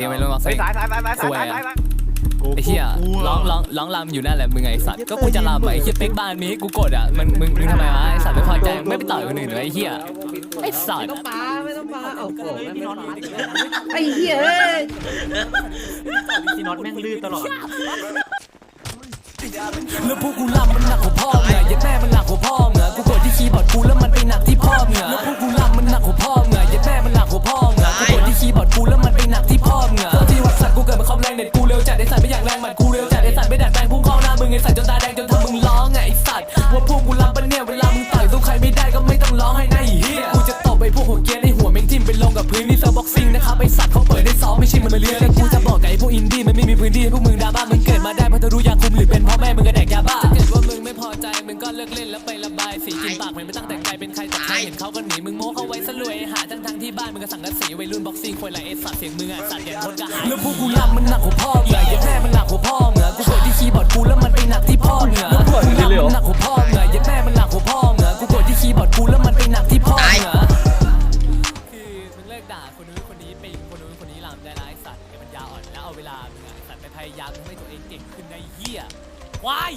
เดี๋ยวไปลงมาไปเซ็งสายสายสายสายสายสายสายไอ้เหี้ยร้องร้องร้องรำอยู่นั่นแหละมึงไอ้สัตว์ก็กูจะรำอะไอ้เหี้ยเป๊กบ้านมีให้กูกดอะมึงมึงมึงทำไมวะไอ้สัตว์ไม่พอใจไม่ไปต่อยคนอื่นเลยไอ้เหี้ยไอ้สัตไม่ว์ต้องปาไม่ต้องปาเอาของนะไม่ต้องปาไอ้เหี้ยเอ้ยที่น็อตแม่งลื่นตลอดแล้วพวกกูรำมันหนักกว่าพ่อมึงอะยัดแม่มันหึงไอ้สัตว์จนตาแดงจนทำมึงร้องไอ้สัตว์ว่าพวกกูรำปะเนี่ยเวลามึงต่อยสู้ใครไม่ได้ก็ไม่ต้องร้องให้นะไอ้เหี้ยกูจะตบไอ้พวกหัวเกียนให้หัวแม่งทิ่มไปลงกับพื้นนี่เซิร์บ็อกซิ่งนะครับไอ้สัตว์เขาเปิดได้ซ้อมไม่ใช่มันมาเรียนแล้วกูจะบอกกับไอ้พวกอินดี้มันไม่มีพื้นที่ให้พวกมึงดราม่ามึงเกิดมาได้เพราะเธอรู้อยากคุมหรือเป็นพ่อแม่มึงก็แดกยาบ้าถ้าเกิดว่ามึงไม่พอใจมึงก็เลิกเล่นแล้วไประบายสีกินปากมันไม่ตั้งแต่ไกลเป็นใครแต่ใครเห็นเขาก็หนีมึงโม้เขาไว้ซะรวยหาทั้งทางที่บ้านมึงก็สั่งกระสีวัยรุ่นบ็อกซิ่งควยไรเอสัตว์เสียงมึงอะสัตว์อย่างคนกระหายแล้วพวกกูรำมันหนักกว่าพ่อมึงอะยัดแม่ ย์บอร์ดกูแล้วมันไปหนักที่พ่อมึงอะแล้วพวกกูรำมันหนักกว่าพ่อมึงอะยัดแม่มันหนักกว่าพ่อมึงอะกูกดที่คีย์บอร์ดกูแล้วมันไปหนักที่พ่อมึงอะคือมึงเลิกด่าคนนู้นคนนี้ไปคนนู้นคนนี้ลามได้ร้ายสัตว์ไอ้ปัญญาอ่อนแล้วเอาเวลามึงอะไอ้สัตว์ไปพยายามทำให้ตัวเองเก่งขึ้นในเหี้ยควาย